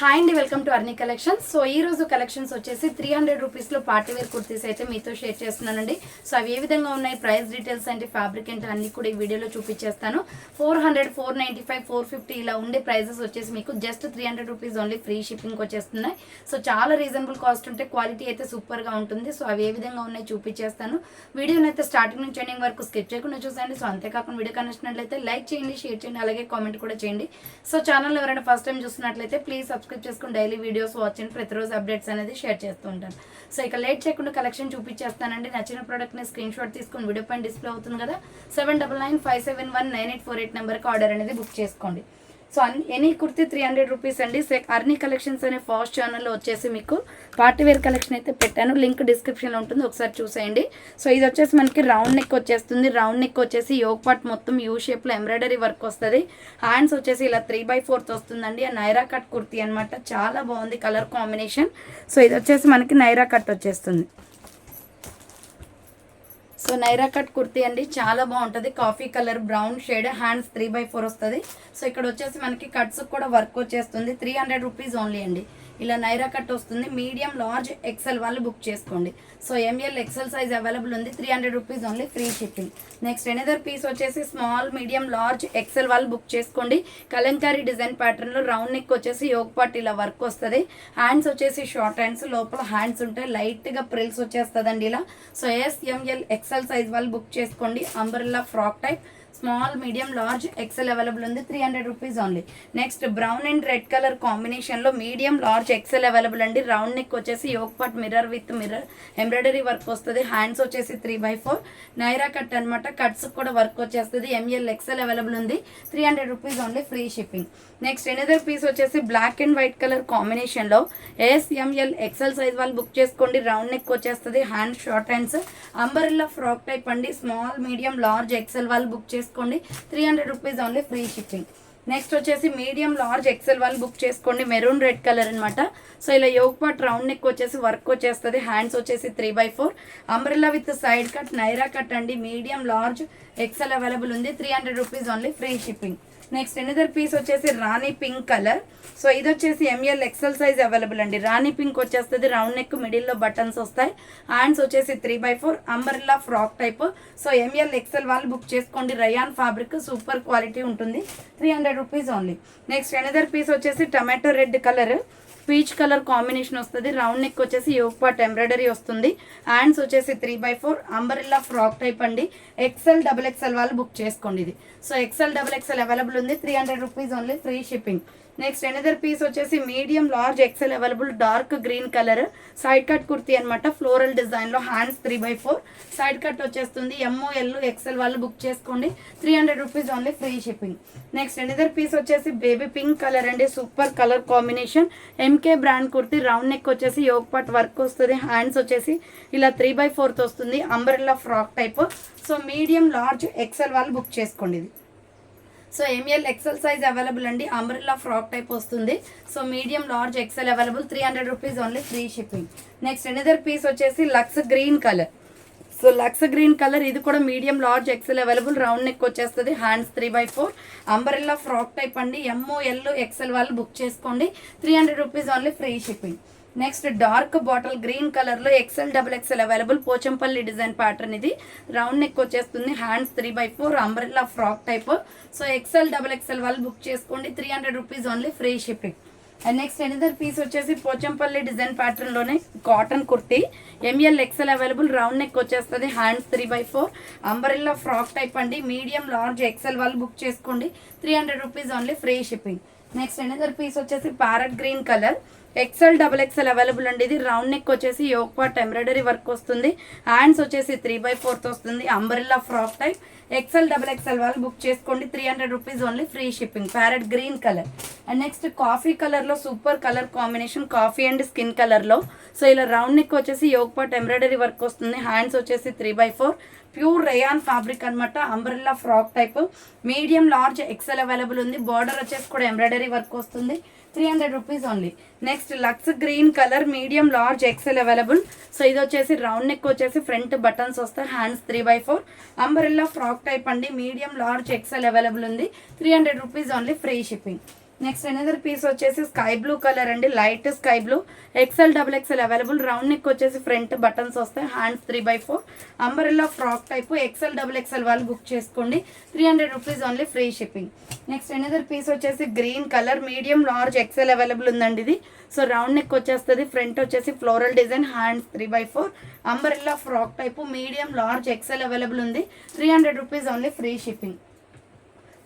Hi అండి welcome to Arni collections so ఈ రోజు కలెక్షన్స్ వచ్చేసి త్రీ హండ్రెడ్ రూపీస్లో పార్టీ వేర్ కుర్తీస్ అయితే మీతో షేర్ చేస్తున్నానండి. సో అవి ఏ విధంగా ఉన్నాయి ప్రైస్ డీటెయిల్స్ అంటే ఫ్యాబ్రిక్ అంటే అన్ని కూడా ఈ వీడియోలో చూపించేస్తాను. Four hundred four ninety five four fifty ఇలా ఉండే ప్రైజెస్ వచ్చేసి మీకు just three hundred rupees only free shipping వచ్చేస్తున్నాయి. సో చాలా రీజనబుల్ కాస్ట్ ఉంటే క్వాలిటీ అయితే సూపర్గా ఉంటుంది. సో అవి ఏ విధంగా ఉన్నాయి చూపించేస్తాను. వీడియోని అయితే స్టార్టింగ్ నుంచి ఎండింగ్ వరకు స్కిప్ చేయకుండా చూసండి సో అంతేకాకుండా వీడియో కనిచ్చినట్లయితే లైక్ చేయండి షేర్ చేయండి అలాగే కామెంట్ కూడా చేయండి. సో ఛానల్ ఎవరైనా ఫస్ట్ టైం చూస్తున్నట్లయితే ప్లీజ్ సబ్స్క్రైబ్ చేసుకుని డైలీ వీడియోస్ వాచ్ అండ్ ప్రతిరోజు అప్డేట్స్ అనేది షేర్ చేస్తూ ఉంటాను. సో ఇక లేట్ చేయకుండా కలెక్షన్ చూపించేస్తానండి. నచ్చిన ప్రోడక్ట్ని స్క్రీన్ షాట్ తీసుకుని వీడియో పైన డిస్ప్లే అవుతుంది కదా. Seven double nine five seven one nine eight four eight నెంబర్కి ఆర్డర్ అనేది బుక్ చేసుకోండి. So on any kurti three hundred rupees అండి. అర్నీ కలెక్షన్స్ అనే ఫాస్ట్ ఛానల్లో వచ్చేసి మీకు పార్టీ వేర్ కలెక్షన్ అయితే పెట్టాను. లింక్ డిస్క్రిప్షన్లో ఉంటుంది. ఒకసారి చూసేయండి. సో ఇది వచ్చేసి మనకి రౌండ్ నెక్ వచ్చేస్తుంది. రౌండ్ నెక్ వచ్చేసి యోగ్ పార్ట్ మొత్తం యూ షేప్లో ఎంబ్రాయిడరీ వర్క్ వస్తుంది. హ్యాండ్స్ వచ్చేసి ఇలా త్రీ బై ఫోర్త్ వస్తుందండి. ఆ నైరా కట్ కుర్తీ అనమాట చాలా బాగుంది కలర్ కాంబినేషన్ సో ఇది వచ్చేసి మనకి నైరా కట్ వచ్చేస్తుంది. సో నైరా కట్ కుర్తీ అండి చాలా బాగుంటుంది. Coffee colour brown shade hands three by four వస్తుంది. సో ఇక్కడ వచ్చేసి మనకి కట్స్ కూడా వర్క్ వచ్చేస్తుంది. త్రీ హండ్రెడ్ రూపీస్ ఓన్లీ అండి. ఇలా నైరా కట్ వస్తుంది. మీడియం లార్జ్ ఎక్సెల్ వాళ్ళు బుక్ చేసుకోండి. So M L XL size available ఉంది. Three hundred rupees only free shipping next another piece వచ్చేసి స్మాల్ మీడియం లార్జ్ ఎక్సెల్ వాళ్ళు బుక్ చేసుకోండి. కలంకారీ డిజైన్ ప్యాటర్న్లో రౌండ్ నెక్ వచ్చేసి యోగ్ పార్ట్ ఇలా వర్క్ వస్తుంది. హ్యాండ్స్ వచ్చేసి షార్ట్ హ్యాండ్స్ లోపల హ్యాండ్స్ ఉంటాయి. లైట్గా ప్రిల్స్ వచ్చేస్తుందండి ఇలా. So S M L XL size వాళ్ళు బుక్ చేసుకోండి. Umbrella frock type small medium large XL available ఉంది. Three hundred rupees only. Next brown and red colour కాంబినేషన్లో మీడియం లార్జ్ ఎక్సెల్ అవైలబుల్ అండి. రౌండ్ నెక్ వచ్చేసి yoke part mirror with mirror. Embroidery work వస్తుంది. Hands వచ్చేసి three by four. Naira cut అనమాట cuts కూడా work వచ్చేస్తుంది. ML XL available ఉంది. Three hundred rupees only free shipping. Next another piece వచ్చేసి black and white colour కాంబినేషన్లో S M L XL size వాళ్ళు book చేసుకోండి. రౌండ్ నెక్ వచ్చేస్తుంది. Hand short hands. Umbrella frock type అండి. Small medium large XL వాళ్ళు book చేసి చేసుకోండి. Three hundred rupees only free shipping next వచ్చేసి మీడియం లార్జ్ ఎక్సెల్ వాళ్ళు బుక్ చేసుకోండి. మెరూన్ రెడ్ కలర్ అనమాట సో ఇలా యోగ్ పాట్ రౌండ్ నెక్ వచ్చేసి వర్క్ వచ్చేస్తుంది. హ్యాండ్స్ వచ్చేసి three by four umbrella with side cut Naira cut అండి. మీడియం లార్జ్ ఎక్సెల్ అవైలబుల్ ఉంది. Three hundred rupees only free shipping next another piece వచ్చేసి rani pink colour so ఇది వచ్చేసి M L XL size available అండి. రాణి pink వచ్చేస్తుంది. Round neck మిడిల్లో buttons వస్తాయి. Hands వచ్చేసి three by four umbrella frock type so M L XL వాళ్ళు book చేసుకోండి. రయాన్ ఫ్యాబ్రిక్ సూపర్ క్వాలిటీ ఉంటుంది. Three hundred rupees only next another piece వచ్చేసి tomato red colour peach colour combination వస్తుంది. Round neck వచ్చేసి Yog part embroidery వస్తుంది. Hands వచ్చేసి three by four. Umbrella frock type అండి. XL double XL వాళ్ళు book చేసుకోండి ఇది. So XL double XL available ఉంది. Three hundred rupees only free shipping. Next another piece వచ్చేసి medium large XL available dark green colour side cut kurti అనమాట floral డిజైన్లో hands three by four side cut వచ్చేస్తుంది MO L XL వాళ్ళు book చేసుకోండి. Three hundred rupees only free shipping next another piece వచ్చేసి baby pink colour అండి super colour combination MK brand kurti round neck వచ్చేసి Yog pot work వస్తుంది hands వచ్చేసి ఇలా three by fourth వస్తుంది umbrella frock type so medium large XL వాళ్ళు book చేసుకోండి ఇది. So ML XL size available అండి. అంబ్రెల్లా ఫ్రాక్ టైప్ వస్తుంది. So medium large XL available three hundred rupees only free shipping next another piece వచ్చేసి lux green colour so lux green colour ఇది కూడా medium large XL available round neck వచ్చేస్తుంది. Hands three by four umbrella frock type అండి. MO L XL వాళ్ళు book చేసుకోండి. Three hundred rupees only free shipping next dark bottle green కలర్లో XL double XL available Pochampally design pattern ఇది. Round neck వచ్చేస్తుంది hands three by four umbrella frock type. So XL double XL వాళ్ళు book చేసుకోండి three hundred rupees only free shipping. And next another piece వచ్చేసి Pochampally design ప్యాటర్న్లోనే cotton kurti. M L XL available round neck వచ్చేస్తుంది hands three by four umbrella frock type అండి. Medium large XL వాళ్ళు book చేసుకోండి three hundred rupees only free shipping. Next another piece వచ్చేసి parrot green colour. XL double XL available అండి ఇది round neck వచ్చేసి yoke part embroidery work వస్తుంది. Hands వచ్చేసి three by fourth వస్తుంది. Umbrella frock type XL double XL వాళ్ళు book చేసుకోండి. Three hundred rupees only free shipping parrot green colour and next coffee కలర్లో super colour combination coffee and skin కలర్లో so ఇలా round neck వచ్చేసి Yog part embroidery work వస్తుంది. Hands వచ్చేసి three by four pure rayon fabric అనమాట umbrella frock type medium large XL available ఉంది. Border వచ్చేసి కూడా ఎంబ్రాయిడరీ వర్క్ వస్తుంది. Three hundred rupees only next lux green colour medium large XL available so ఇది వచ్చేసి round neck వచ్చేసి front buttons వస్తాయి. Hands three by four umbrella frock type అండి. Medium large XL available ఉంది. Three hundred rupees only free shipping next another piece వచ్చేసి sky blue colour అండి. Light sky blue XL double XL available round neck వచ్చేసి front buttons వస్తాయి. Hands three by four umbrella frock type XL double XL వాళ్ళు book చేసుకోండి. Three hundred rupees only free shipping next another piece వచ్చేసి green colour medium large XL available ఉందండి ఇది. So round neck వచ్చేస్తుంది. Front వచ్చేసి floral design hands three by four umbrella frock type medium large XL available ఉంది. Three hundred rupees only free shipping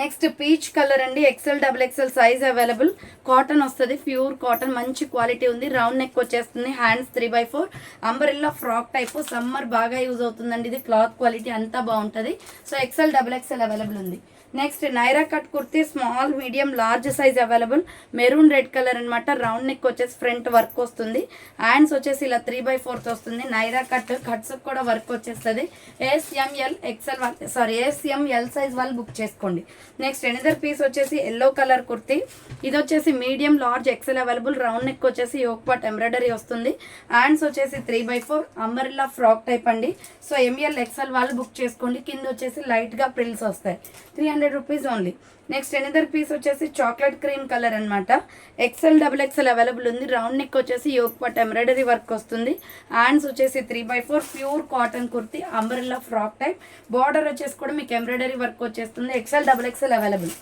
next peach colour అండి. XL double XL size available cotton వస్తుంది pure cotton మంచి quality ఉంది. Round neck వచ్చేస్తుంది hands three by four umbrella frock type summer బాగా use అవుతుందండి. ఇది cloth quality అంతా బాగుంటుంది. So XL double XL available ఉంది. Next Naira cut kurti small medium large size available maroon red colour అనమాట round neck వచ్చేసి front work వస్తుంది. Hands వచ్చేసి ఇలా త్రీ బై ఫోర్త్ వస్తుంది. నైరా కట్ కట్స్ కూడా వర్క్ వచ్చేస్తుంది. SML XL sorry SML size వాళ్ళు బుక్ చేసుకోండి. నెక్స్ట్ ఎనిదర్ పీస్ వచ్చేసి ఎల్లో కలర్ కుర్తీ. ఇది వచ్చేసి medium large XL available round neck వచ్చేసి యోక్పాట్ ఎంబ్రాయిడరీ వస్తుంది. హ్యాండ్స్ వచ్చేసి three by four umbrella frock type అండి. సో ఎంఎల్ ఎక్సెల్ వాళ్ళు బుక్ చేసుకోండి. కింద వచ్చేసి లైట్గా ప్రిల్స్ వస్తాయి. Three hundred rupees only. Next another piece వచ్చేసి చాక్లెట్ క్రీమ్ కలర్ అనమాట ఎక్సెల్ డబుల్ ఎక్సెల్ అవైలబుల్ ఉంది. రౌండ్ నెక్ వచ్చేసి యోక్ పట్ ఎంబ్రాయిడరీ వర్క్ వస్తుంది. హ్యాండ్స్ వచ్చేసి three by four pure cotton kurti umbrella frock type border వచ్చేసి కూడా మీకు embroidery work వచ్చేస్తుంది. XL double XL available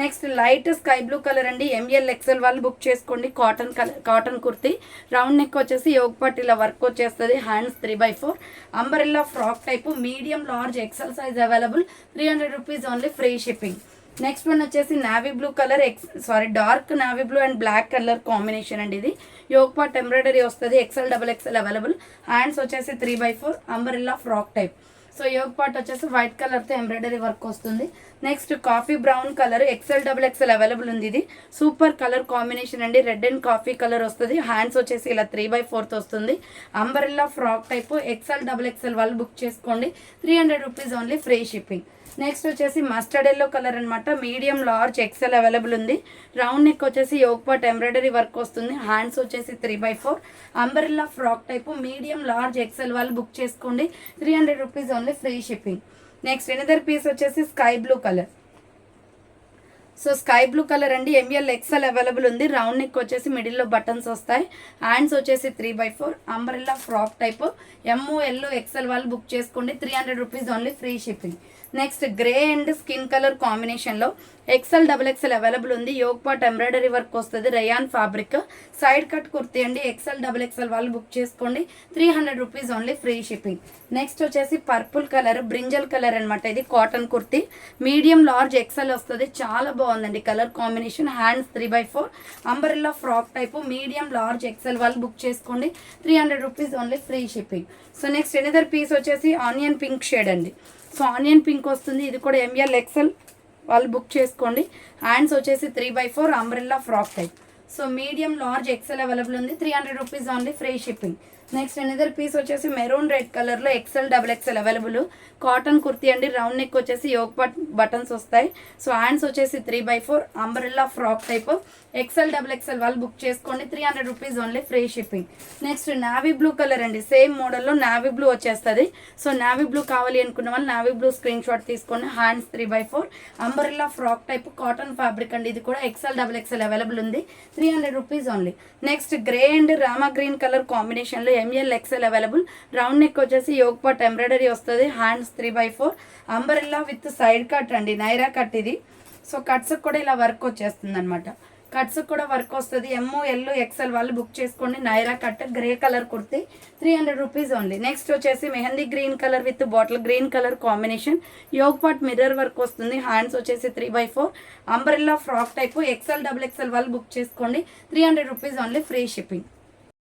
next light sky blue colour అండి ML XL వాళ్ళు బుక్ చేసుకోండి cotton colour cotton kurti. Round neck వచ్చేసి yoke ఇలా work వచ్చేస్తుంది hands three by four. Umbrella frock type medium large XL size available three hundred rupees only free shipping next one వచ్చేసి navy blue colour X sorry dark navy blue and black colour combination అండి ఇది. Yoke part embroidery వస్తుంది XL double XL available hands వచ్చేసి three by four umbrella frock type so yoke part వచ్చేసి white కలర్తో embroidery work వస్తుంది. Next coffee brown colour XL double XL available ఉంది ఇది. Super colour combination అండి. రెడ్ అండ్ కాఫీ కలర్ వస్తుంది. Hands వచ్చేసి ఇలా త్రీ బై ఫోర్త్ వస్తుంది. Umbrella frock type XL double XL వాళ్ళు బుక్ చేసుకోండి. Three hundred rupees only free shipping. Next వచ్చేసి మస్టర్డ్ ఎల్లో కలర్ అనమాట మీడియం లార్జ్ ఎక్సెల్ అవైలబుల్ ఉంది. రౌండ్ నెక్ వచ్చేసి యోగ్ పాట్ ఎంబ్రాయిడరీ వర్క్ వస్తుంది. హ్యాండ్స్ వచ్చేసి three by four umbrella frock type medium large XL వాళ్ళు book చేసుకోండి. Three hundred rupees only free shipping next another piece వచ్చేసి sky blue colour so sky blue colour అండి. ML XL available ఉంది. Round neck వచ్చేసి మిడిల్లో buttons వస్తాయి. Hands వచ్చేసి three by four umbrella frock type MO yellow XL వాళ్ళు book చేసుకోండి. Three hundred rupees only free shipping next grey and skin colour కాంబినేషన్లో XL double XL available ఉంది. Yoke part embroidery work వస్తుంది. Rayon fabric. Side cut kurti అండి. XL double XL వాళ్ళు book చేసుకోండి. Three hundred rupees only free shipping. Next వచ్చేసి purple colour brinjal colour అనమాట ఇది cotton kurti. Medium large XL వస్తుంది. చాలా బాగుందండి colour combination. Hands three by four. Umbrella frock type medium large XL వాళ్ళు book చేసుకోండి. Three hundred rupees only free shipping. So next another piece వచ్చేసి onion pink shade అండి. So onion pink వస్తుంది. ఇది కూడా ఎంఎల్ ఎక్సెల్ వాళ్ళు book చేసుకోండి. Hands వచ్చేసి three by four umbrella frock type so medium large XL available ఉంది. Three hundred rupees only free shipping next another piece వచ్చేసి మెరూన్ రెడ్ కలర్లో XL double XL available cotton kurti అండి round neck వచ్చేసి yoke but buttons వస్తాయి. So hands వచ్చేసి three by four umbrella frock type XL double XL వాళ్ళు book చేసుకోండి. Three hundred rupees only free shipping next navy blue colour అండి. Same మోడల్లో navy blue వచ్చేస్తుంది. So navy blue కావాలి అనుకున్న వాళ్ళు నావీ బ్లూ స్క్రీన్ షాట్ తీసుకోండి. Hands three by four umbrella frock type cotton fabric అండి. ఇది కూడా ఎక్సెల్ డబుల్ ఎక్సెల్ అవైలబుల్ ఉంది. Three hundred rupees only next grey and. Rama green colour కాంబినేషన్లో ML XL available round neck వచ్చేసి Yog part embroidery వస్తుంది. Hands three by four umbrella with side cut అండి. Naira cut ఇది. So cuts కూడా ఇలా work వచ్చేస్తుంది అనమాట కట్స్ కూడా వర్క్ వస్తుంది. ఎమ్ఓ ఎల్ ఎక్సెల్ వాళ్ళు బుక్ చేసుకోండి. Naira cut grey colour kurti three hundred rupees only next వచ్చేసి mehndi green colour with bottle green colour combination yoke part mirror work వస్తుంది. హ్యాండ్స్ వచ్చేసి three by four umbrella frock type XL double XL వాళ్ళు book చేసుకోండి. Three hundred rupees only free shipping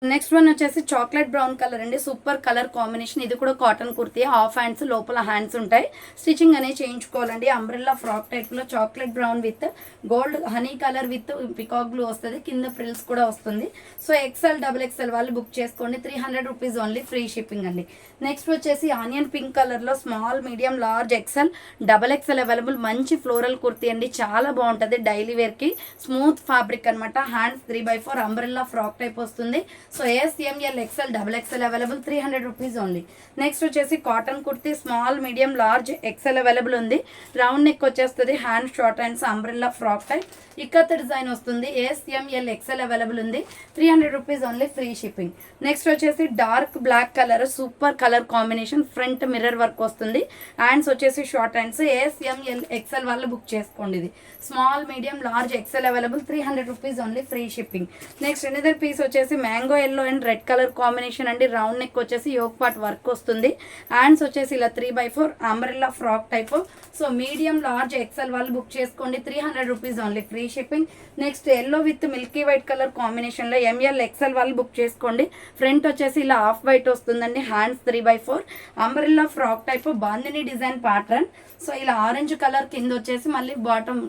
next one వచ్చేసి chocolate brown colour అండి. Super colour combination. ఇది కూడా cotton kurti. Half hands లోపల hands ఉంటాయి. స్టిచ్చింగ్ అనేది చేయించుకోవాలండి. అంబ్రెల్లా ఫ్రాక్ టైప్లో chocolate brown with gold honey colour with peacock blue వస్తుంది. కింద ఫ్రిల్స్ కూడా వస్తుంది. సో ఎక్సెల్ డబుల్ ఎక్సెల్ వాళ్ళు బుక్ చేసుకోండి. Three hundred rupees only free shipping అండి. నెక్స్ట్ వచ్చేసి ఆనియన్ పింక్ కలర్లో small medium large XL double XL available. మంచి ఫ్లోరల్ కుర్తీ అండి. చాలా బాగుంటుంది డైలీ వేర్కి. స్మూత్ ఫ్యాబ్రిక్ అనమాట hands three by four umbrella frock type వస్తుంది. So S XL XL double XL available three hundred rupees only next వచ్చేసి cotton kurti small medium large XL available ఉంది. Round neck వచ్చేస్తుంది hand short hands umbrella frock type ikat design వస్తుంది. S XL XL available ఉంది. Three hundred rupees only free shipping next వచ్చేసి dark black colour super colour combination front mirror work వస్తుంది. Hands వచ్చేసి short hands S M L XL XL వాళ్ళు book చేసుకోండి ఇది. Small medium large XL available three hundred rupees only free shipping next another piece వచ్చేసి mango yellow and red colour combination అండి. Round neck వచ్చేసి yoke part work వస్తుంది. Hands వచ్చేసి ఇలా three by four umbrella frock type so medium large XL వాళ్ళు book చేసుకోండి. Three hundred rupees only free shipping next yellow with milky white colour కాంబినేషన్లో M L XL వాళ్ళు book చేసుకోండి. Front వచ్చేసి ఇలా హాఫ్ వైట్ వస్తుందండి. Hands three by four umbrella frock type bandhani design pattern so ఇలా orange colour కింద వచ్చేసి మళ్ళీ బాటమ్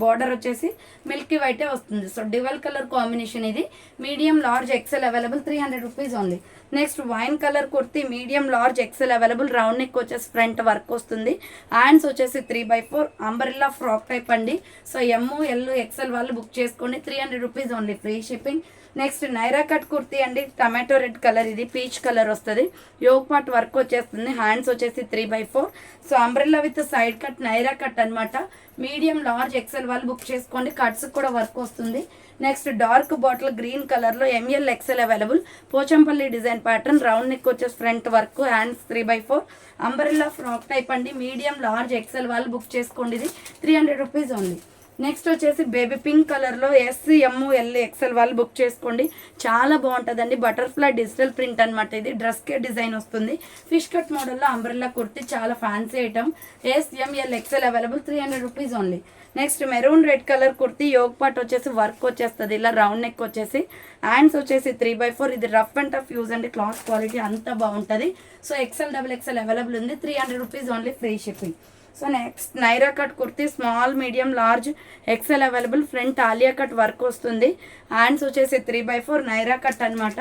బార్డర్ వచ్చేసి మిల్కీ వైటే వస్తుంది. సో డివల్ కలర్ కాంబినేషన్ ఇది. Medium large XL available three hundred rupees only next wine colour kurti medium large XL available round neck వచ్చేసి front work వస్తుంది. హ్యాండ్స్ వచ్చేసి three by four umbrella frock type అండి. So M L XL వాళ్ళు book చేసుకోండి three hundred rupees only free shipping next Naira cut kurti అండి. Tomato red colour ఇది peach colour వస్తుంది. Yoke part work వచ్చేస్తుంది. Hands వచ్చేసి three by four. So umbrella with side cut Naira cut అన్నమాట. Medium large XL వాళ్ళు book చేసుకోండి. Cuts కూడా work వస్తుంది. నెక్స్ట్ డార్క్ బాటిల్ గ్రీన్ కలర్లో M L XL available Pochampally design pattern. Round neck వచ్చేసి front work. Hands three by four. Umbrella frock type అండి. Medium large XL వాళ్ళు book చేసుకోండి. ఇది three hundred rupees only. Next వచ్చేసి baby pink కలర్లో S M L XL వాళ్ళు book చేసుకోండి. చాలా బాగుంటుందండి. బటర్ఫ్లై డిజిటల్ ప్రింట్ అనమాట ఇది. డ్రెస్ కే డిజైన్ వస్తుంది. ఫిష్ కట్ మోడల్లో అంబ్రెల్లా కుర్తి చాలా fancy item S M L XL available three hundred rupees only next maroon red colour kurti yoke part వచ్చేసి వర్క్ వచ్చేస్తుంది. ఇలా రౌండ్ నెక్ వచ్చేసి. హ్యాండ్స్ వచ్చేసి త్రీ బై ఫోర్ ఇది రఫ్ అండ్ టఫ్ యూజ్ అండి. Cloth quality అంతా బాగుంటుంది. So XL double XL available ఉంది. Three hundred rupees only free shipping so next Naira cut kurti small medium large XL available front Alia cut work వస్తుంది. Hands వచ్చేసి three by four Naira cut అనమాట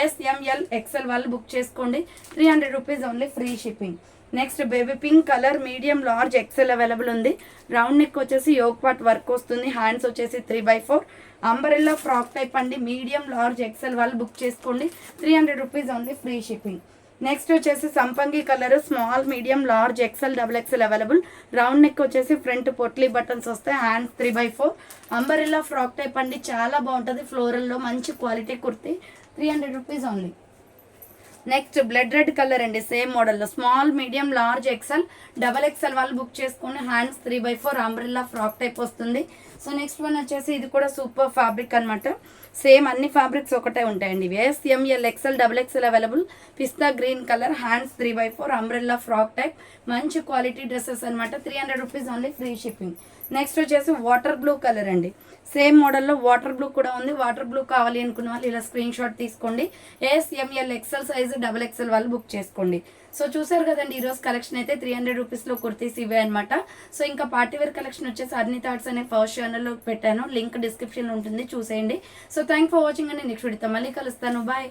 S M L XL వాళ్ళు book చేసుకోండి. Three hundred rupees only free shipping. Next baby pink colour medium large XL available ఉంది. Round neck వచ్చేసి Yog pot work వస్తుంది. Hands వచ్చేసి three by four. Umbrella frock type అండి. Medium large XL వాళ్ళు book చేసుకోండి. Three hundred rupees only free shipping. Next వచ్చేసి సంపంగి colour small medium large XL double XL available round neck వచ్చేసి front potli buttons వస్తాయి hands three by four umbrella frock type అండి చాలా బాగుంటుంది. ఫ్లోరల్లో మంచి quality kurti three hundred rupees only next blood red colour అండి సేమ్ మోడల్లో small medium large XL double XL వాళ్ళు బుక్ చేసుకుని hands three by four umbrella frock type వస్తుంది. సో నెక్స్ట్ వన్ వచ్చేసి ఇది కూడా సూపర్ ఫ్యాబ్రిక్ అనమాట సేమ్ అన్ని ఫ్యాబ్రిక్స్ ఒకటే ఉంటాయండి. S M L XL double XL available pista green colour hands three by four umbrella frock type మంచి quality dresses అనమాట three hundred rupees only free shipping next వచ్చేసి వాటర్ బ్లూ కలర్ అండి. Same మోడల్లో water blue కూడా ఉంది. Water blue కావాలి అనుకున్న వాళ్ళు ఇలా స్క్రీన్ షాట్ తీసుకోండి S M L XL XL size double XL వాళ్ళు బుక్ చేసుకోండి. సో చూసారు కదండి ఈరోజు కలెక్షన్ అయితే త్రీ హండ్రెడ్ రూపీస్లో కుర్తీస్ ఇవే అనమాట సో ఇంకా పార్టీ వేర్ కలెక్షన్ వచ్చేసి అర్ని థాట్స్ అనే ఫస్ట్ ఛానల్లో పెట్టాను. లింక్ డిస్క్రిప్షన్లో ఉంటుంది చూసేయండి. సో థ్యాంక్ ఫర్ వాచింగ్ అని నెక్స్ట్ వీడితో మళ్ళీ కలుస్తాను. బాయ్